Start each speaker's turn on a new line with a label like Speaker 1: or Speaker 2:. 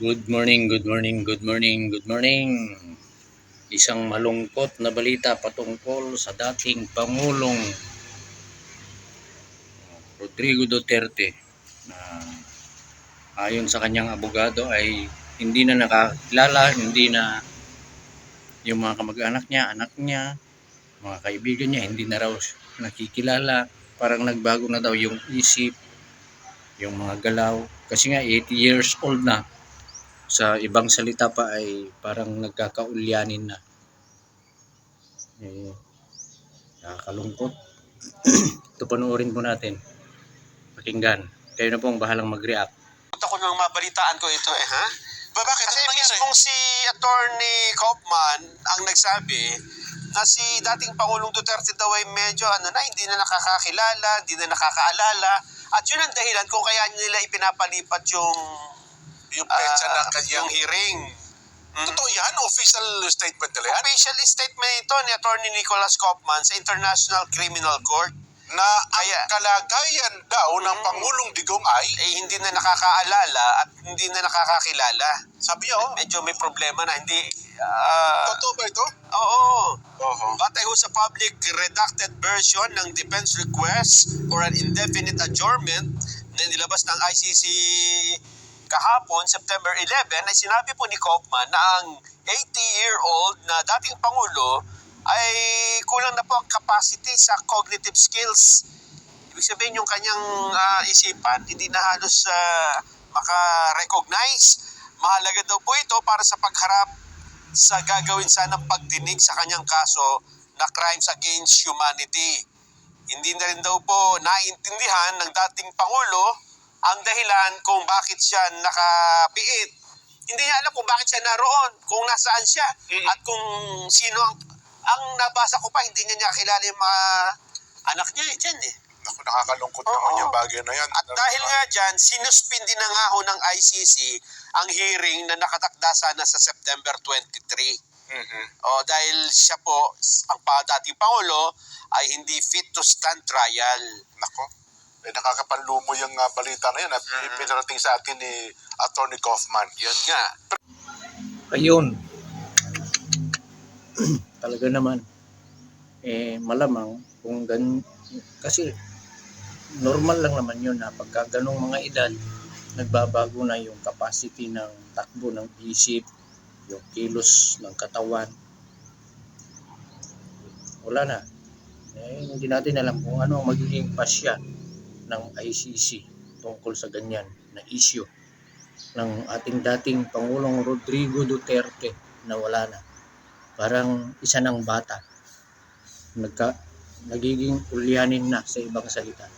Speaker 1: Good morning, good morning, good morning, good morning. Isang malungkot na balita patungkol sa dating Pangulong Rodrigo Duterte na ayon sa kanyang abogado ay hindi na nakakilala, hindi na yung mga kamag-anak niya, anak niya, mga kaibigan niya, hindi na raw nakikilala. Parang nagbago na daw yung isip, yung mga galaw. Kasi nga 80 years old na sa ibang salita pa ay parang nagkakaulyanin na. Eh, nakakalungkot. Ito panoorin po natin. Pakinggan. Kayo na po ang bahalang mag-react.
Speaker 2: Ako nang mabalitaan ko ito eh, ha?
Speaker 3: Ba, bakit?
Speaker 2: Kasi
Speaker 3: Ano
Speaker 2: mismong si Attorney Kaufman ang nagsabi na si dating Pangulong Duterte daw ay medyo ano na, hindi na nakakakilala, hindi na nakakaalala. At yun ang dahilan kung kaya nila ipinapalipat yung,
Speaker 3: Yung
Speaker 2: ah,
Speaker 3: petsa ng kanyang...
Speaker 2: yung hearing. Mm.
Speaker 3: Totoo yan? Official statement nila yan?
Speaker 2: Official statement ito ni Attorney Nicholas Kaufman sa International Criminal Court
Speaker 3: Na ang
Speaker 2: Kaya-
Speaker 3: kalagayan daw ng
Speaker 2: Mm.
Speaker 3: Pangulong Digong ay,
Speaker 2: ay hindi na nakakaalala at hindi na nakakakilala.
Speaker 3: sabi niya, oh,
Speaker 2: Medyo may problema na hindi ah,
Speaker 3: totoo ba ito?
Speaker 2: Oo.
Speaker 3: Oo.
Speaker 2: Batay ho sa public redacted version ng defense request for an indefinite adjournment na nilabas ng ICC kahapon, September 11, ay sinabi po ni Kaufman na ang 80-year-old na dating Pangulo ay kulang na po ang capacity sa cognitive skills. Ibig sabihin yung kanyang ah, isipan, hindi na halos ah, maka-recognize. Mahalaga daw po ito para sa pagharap sa gagawin sanang pagdinig sa kanyang kaso na crimes against humanity. Hindi na rin daw po naiintindihan ng dating Pangulo ang dahilan kung bakit siya nakapiit. Hindi niya alam kung bakit siya naroon, kung nasaan siya,
Speaker 3: Mm.
Speaker 2: at kung sino ang... Ang nabasa ko pa, hindi niya niya kilala yung mga anak niya eh, dyan eh.
Speaker 3: Naku, nakakalungkot
Speaker 2: Oo.
Speaker 3: naman yung bagay na yan.
Speaker 2: At dahil nga dyan, sinuspindi na nga ho ng ICC ang hearing na nakatakda sana sa September 23.
Speaker 3: Mhm.
Speaker 2: O dahil siya po, ang dating Pangulo, ay hindi fit to stand trial.
Speaker 3: Nako, eh, nakakapanlumo yung ah, balita na yan at
Speaker 2: Mhm.
Speaker 3: pinarating sa atin ni Attorney Kaufman.
Speaker 2: Yun nga.
Speaker 1: Ayun. Talaga naman. Eh, malamang kung gan... Kasi normal lang naman yun na pagka ganong mga edad, nagbabago na yung capacity ng takbo ng isip, yung kilos ng katawan. Wala na. Eh, hindi natin alam kung ano ang magiging pasya ng ICC tungkol sa ganyan na issue ng ating dating Pangulong Rodrigo Duterte na wala na. Parang isa ng bata. Nagka, nagiging ulyanin na sa ibang salita.